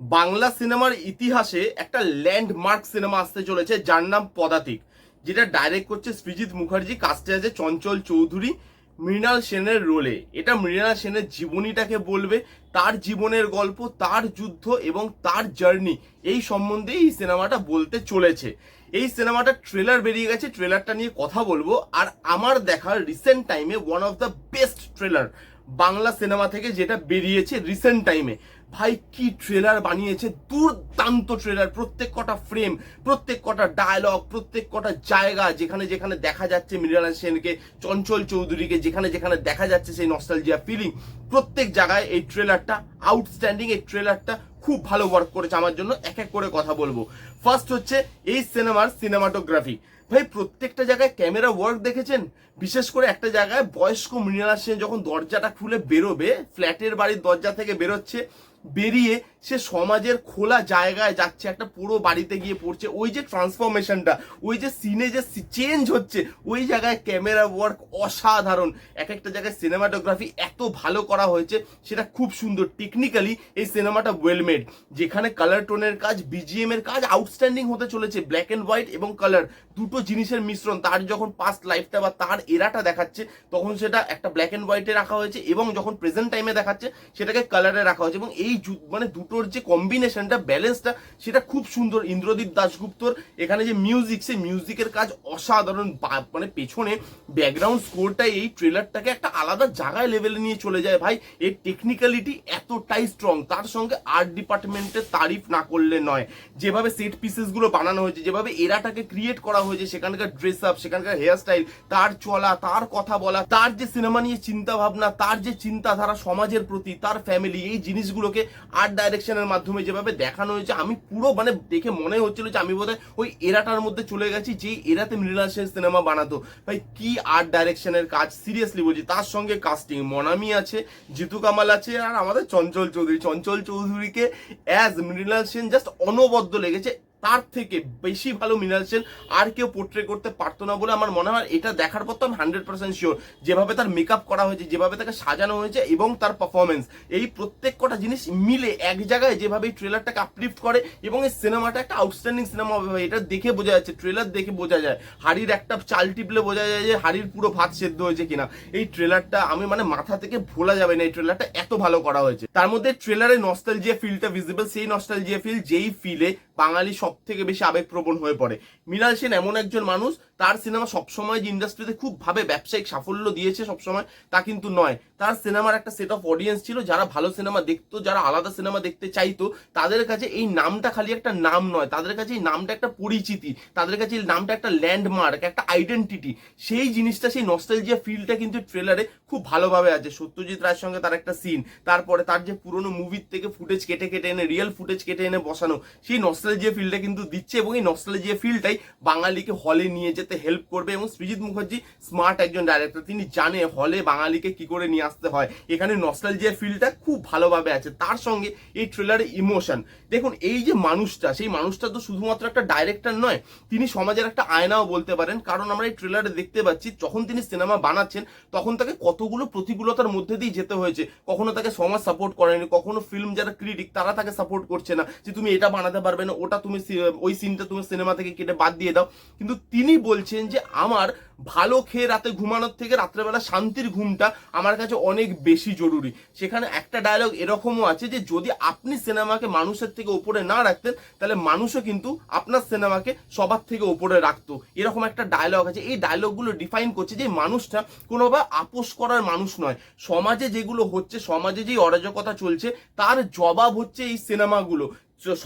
বাংলা সিনেমার ইতিহাসে একটা ল্যান্ডমার্ক সিনেমা আসতে চলেছে, যার নাম পদাতিক, যেটা ডাইরেক্ট করছে সৃজিৎ মুখার্জি কাস্টে আছে চঞ্চল চৌধুরী, মৃণাল সেনের রোলে এটা মৃণাল সেনের জীবনীটাকে বলবে, তার জীবনের গল্প, তার যুদ্ধ এবং তার জার্নি এই সম্বন্ধে এই সিনেমাটা বলতে চলেছে। এই সিনেমাটা ট্রেলার বেরিয়ে গেছে ট্রেলারটা নিয়ে কথা বলব, আর আমার দেখা রিসেন্ট টাইমে one of the best trailer Bangla cinema থেকে যেটা বেরিয়েছে রিসেন্ট টাইমে ভাই, কি ট্রেলার বানিয়েছে? দুর্দান্ত ট্রেলার প্রত্যেক কটা ফ্রেম প্রত্যেক কটা ডায়লগ প্রত্যেক কটা জায়গা, যেখানে যেখানে দেখা যাচ্ছে মৃণাল সেনকে, চঞ্চল চৌধুরীকে, যেখানে যেখানে দেখা যাচ্ছে সেই নস্টালজিয়া ফিলিং প্রত্যেক জায়গায় এই ট্রেলারটা আউটস্ট্যান্ডিং এই ট্রেলারটা খুব ভালো ওয়ার্ক করেছে আমার জন্য, এক এক করে কথা বলব। ফার্স্ট হচ্ছে এই সিনেমার সিনেমাটোগ্রাফি ভাই, প্রত্যেকটা জায়গায় ক্যামেরা ওয়ার্ক দেখেছেন? বিশেষ করে একটা জায়গায় বয়স্ক মৃণাল সেন যখন দরজাটা খুলে বেরোবে ফ্ল্যাটের বাড়ির দরজা থেকে বেরোচ্ছে বেরিয়ে সে সমাজের খোলা জায়গায় যাচ্ছে, একটা পুরো বাড়িতে গিয়ে পড়ছে। ওই যে ট্রান্সফরমেশনটা ওই যে সিনে যে চেঞ্জ হচ্ছে, ওই জায়গায় ক্যামেরা ওয়ার্ক অসাধারণ। এক একটা জায়গায় সিনেমাটোগ্রাফি এত ভালো করা হয়েছে, সেটা খুব সুন্দর। টেকনিক্যালি এই সিনেমাটা ওয়েলমেড যেখানে কালার টোনের কাজ বিজিএম এর কাজ আউটস্ট্যান্ডিং হতে চলেছে ব্ল্যাক অ্যান্ড হোয়াইট এবং কালার দুটো জিনিসের মিশ্রণ, তার যখন পাস্ট লাইফটা বা তার এরাটা দেখাচ্ছে, তখন সেটা একটা ব্ল্যাক অ্যান্ড হোয়াইটে রাখা হয়েছে এবং যখন প্রেজেন্ট টাইমে দেখাচ্ছে, সেটাকে কালারে রাখা হয়েছে এবং এই মানে দুটোর যে কম্বিনেশনটা ব্যালেন্সটা সেটা খুব সুন্দর। ইন্দ্রদীপ দাশগুপ্তর, এখানে যে মিউজিক সেই মিউজিকের কাজ অসাধারণ। মানে পেছনে ব্যাকগ্রাউন্ড স্কোরটা এই ট্রেলারটাকে একটা আলাদা জায়গায় লেভেলে নিয়ে চলে যায়। ভাই, এর টেকনিক্যালিটি এতটাই স্ট্রং তার সঙ্গে আর্ট ডিপার্টমেন্টের তারিফ না করলে নয়। যেভাবে সেট পিসেসগুলো বানানো হয়েছে, যেভাবে এরাটাকে ক্রিয়েট করা হয়েছে, সেখানকার ড্রেস আপ সেখানকার হেয়ার স্টাইল তার চলা, তার কথা বলা, তার যে সিনেমা নিয়ে চিন্তা ভাবনা তার যে চিন্তাধারা সমাজের প্রতি, তার ফ্যামিলি এই জিনিসগুলোকে আর্ট ডাইরেকশনের মাধ্যমে যেভাবে দেখানো হয়েছে, আমি পুরো মানে দেখে মনে হচ্ছিল যে আমি বোধহয় ওই এরাটার মধ্যে চলে গেছি, যে এরাতে মৃণাল সেন সিনেমা বানাতো। ভাই, কি আর্ট ডাইরেকশনের কাজ? সিরিয়াসলি বলছি, তার সঙ্গে কাস্টিং মনামি আছে, জিতু কামাল আছে, আর আমাদের চঞ্চল চৌধুরী। চঞ্চল চৌধুরীকে অ্যাজ মৃণাল সেন জাস্ট অনবদ্য লেগেছে। তার থেকে বেশি ভালো মৃণাল সেন আর কেউ পোর্ট্রে করতে পারতো না বলে আমার মনে হয়। এটা দেখার পর তো আমি হান্ড্রেড পার্সেন্ট শিওর যেভাবে তার মেকআপ করা হয়েছে, যেভাবে তাকে সাজানো হয়েছে এবং তার পারফরমেন্স এই প্রত্যেক কটা জিনিস মিলে এক জায়গায় যেভাবে এই ট্রেলারটাকে আপলিফ্ট করে এবং এই সিনেমাটা একটা আউটস্ট্যান্ডিং সিনেমা হবে এটা দেখে বোঝা যাচ্ছে ট্রেলার দেখে বোঝা যায়। হাড়ির একটা চাল টিপলে বোঝা যায় যে হাড়ির পুরো ভাত সেদ্ধ হয়েছে কিনা। এই ট্রেলারটা আমি মানে মাথা থেকে ভোলা যাবে না, এই ট্রেলারটা এত ভালো করা হয়েছে। তার মধ্যে ট্রেলারে নস্টালজিয়া ফিলটা ভিজিবল সেই নস্টালজিয়া ফিল যেই ফিলে বাঙালি সব থেকে বেশি আবেগপ্রবণ হয়ে পড়ে। মৃণাল সেন এমন একজন মানুষ তার সিনেমা সবসময় যে ইন্ডাস্ট্রিতে খুব ভাবে ব্যবসায়িক সাফল্য দিয়েছে সবসময়, তা কিন্তু নয়। তার সিনেমার একটা সেট অফ অডিয়েন্স ছিল, যারা ভালো সিনেমা দেখতো, যারা আলাদা সিনেমা দেখতে চাইতো, তাদের কাছে এই নামটা খালি একটা নাম নয়। তাদের কাছে এই নামটা একটা পরিচিতি, তাদের কাছে এই নামটা একটা ল্যান্ডমার্ক একটা আইডেন্টিটি সেই জিনিসটা, সেই নস্টালজিয়া ফিলটা কিন্তু ট্রেলারে খুব ভালোভাবে আছে। সত্যজিৎ রায়ের সঙ্গে তার একটা সিন তারপরে তার যে পুরনো মুভির থেকে ফুটেজ কেটে কেটে এনে রিয়েল ফুটেজ কেটে এনে বসানো, সেই নস্টালজিয়া ফিলটা কিন্তু দিচ্ছে এবং এই নস্টালজিয়া ফিলটাই বাঙালিকে হলে নিয়ে যেতে হেল্প করবে এবং সৃজিৎ মুখার্জি স্মার্ট একজন ডাইরেক্টর তিনি জানে হলে বাঙালিকে কি করে নিয়ে আসতে হয়। এখানে নস্টালজিয়া ফিলটা খুব ভালোভাবে আছে। তার সঙ্গে এই ট্রেলারে ইমোশন দেখুন, এই যে মানুষটা, সেই মানুষটা তো শুধুমাত্র একটা ডাইরেক্টর নয়, তিনি সমাজের একটা আয়নাও বলতে পারেন। কারণ আমরা এই ট্রেলারে দেখতে পাচ্ছি, যখন তিনি সিনেমা বানাচ্ছেন, তখন তাকে কতগুলো প্রতিকূলতার মধ্যে দিয়ে যেতে হয়েছে। কখনো তাকে সমাজ সাপোর্ট করেনি, কখনো ফিল্ম যারা ক্রিটিক তারা তাকে সাপোর্ট করছে না যে, তুমি এটা বানাতে পারবে না, ওটা তুমি ওই সিনটা তুমি সিনেমা থেকে কেটে বাদ দিয়ে দাও। কিন্তু তিনি বলছেন যে আমার ভালো খেয়ে রাতে ঘুমানোর থেকে রাত্রেবেলা শান্তির ঘুমটা আমার কাছে অনেক বেশি জরুরি। সেখানে একটা ডায়লগ এরকমও আছে যে যদি আপনি সিনেমাকে মানুষের থেকে উপরে না রাখতেন, তাহলে মানুষও কিন্তু আপনার সিনেমাকে সবার থেকে উপরে রাখতো। এরকম একটা ডায়লগ আছে। এই ডায়লগগুলো ডিফাইন করছে যে মানুষটা কোনোভাবে আপোষ করার মানুষ নয়। সমাজে যেগুলো হচ্ছে, সমাজে যেই অরাজকতা চলছে, তার জবাব হচ্ছে এই সিনেমাগুলো।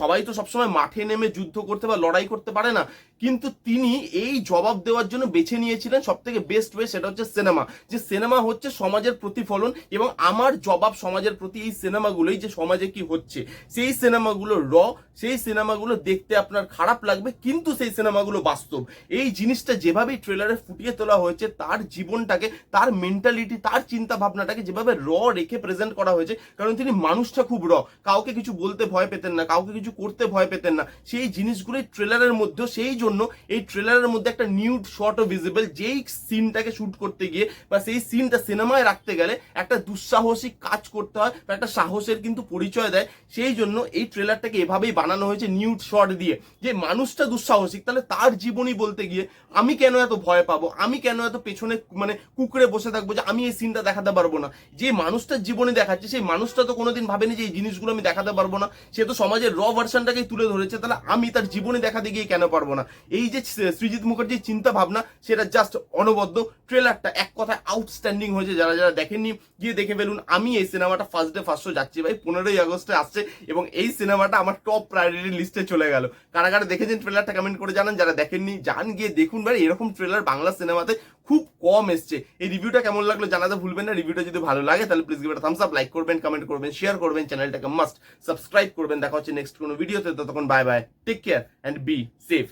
সবাই তো সবসময় মাঠে নেমে যুদ্ধ করতে বা লড়াই করতে পারে না। কিন্তু তিনি এই জবাব দেওয়ার জন্য বেছে নিয়েছিলেন সব থেকে বেস্ট ওয়ে সেটা হচ্ছে সিনেমা যে সিনেমা হচ্ছে সমাজের প্রতিফলন এবং আমার জবাব সমাজের প্রতি এই সিনেমাগুলোই যে সমাজে কি হচ্ছে। সেই সিনেমাগুলো র সেই সিনেমাগুলো দেখতে আপনার খারাপ লাগবে, কিন্তু সেই সিনেমাগুলো বাস্তব। এই জিনিসটা যেভাবেই ট্রেলারে ফুটিয়ে তোলা হয়েছে, তার জীবনটাকে, তার মেন্টালিটি তার চিন্তা ভাবনাটাকে যেভাবে র রেখে প্রেজেন্ট করা হয়েছে, কারণ তিনি মানুষটা খুব র কাউকে কিছু বলতে ভয় পেতেন না, কাউকে কিছু করতে ভয় পেতেন না। সেই জিনিসগুলোই ট্রেলারের মধ্যেও, সেই জন্য জন্য এই ট্রেলারের মধ্যে একটা নিউড শটও ভিজিবল যেই সিনটাকে শ্যুট করতে গিয়ে বা সেই সিনটা সিনেমায় রাখতে গেলে একটা দুঃসাহসিক কাজ করতে হয় বা একটা সাহসের কিন্তু পরিচয় দেয়। সেই জন্য এই ট্রেলারটাকে এভাবেই বানানো হয়েছে নিউড শট দিয়ে। যে মানুষটা দুঃসাহসিক, তাহলে তার জীবনী বলতে গিয়ে আমি কেন এত ভয় পাবো? আমি কেন এত পেছনে মানে কুকুরে বসে থাকব যে আমি এই সিনটা দেখাতে পারব না? যে মানুষটার জীবনে দেখাচ্ছে, সেই মানুষটা তো কোনোদিন ভাবেনি যে এই জিনিসগুলো আমি দেখাতে পারব না। সে তো সমাজের র ভার্সনটাকেই তুলে ধরেছে, তাহলে আমি তার জীবনে দেখাতে গিয়ে কেন পারব না? এই যে সৃজিৎ মুখার্জির চিন্তা ভাবনা, সেটা জাস্ট অনবদ্য। ট্রেলারটা এক কথায় আউটস্ট্যান্ডিং হয়েছে, যারা যারা দেখেননি, গিয়ে দেখে ফেলুন। আমি এই সিনেমাটা ফার্স্ট ডে ফার্স্ট শো যাচ্ছি ভাই, পনেরোই আগস্টে আসছে, এবং এই সিনেমাটা আমার টপ প্রায়োরিটি লিস্টে চলে গেল। কারা কারা দেখেছেন ট্রেলারটা কমেন্ট করে জানান। যারা দেখেননি, যান, গিয়ে দেখুন ভাই, এরকম ট্রেলার বাংলা সিনেমাতে খুব কম এসছে। এই রিভিউটা কেমন লাগল জানাতে ভুলবেন না রিভিউটা যদি ভালো লাগে, তাহলে please give thumbs up like করবেন কমেন্ট করবেন শেয়ার করবেন চ্যানেলটাকে মাস্ট সাবস্ক্রাইব করবেন। দেখা হচ্ছে নেক্সট কোনো ভিডিওতে ততক্ষণ bye bye take care and be safe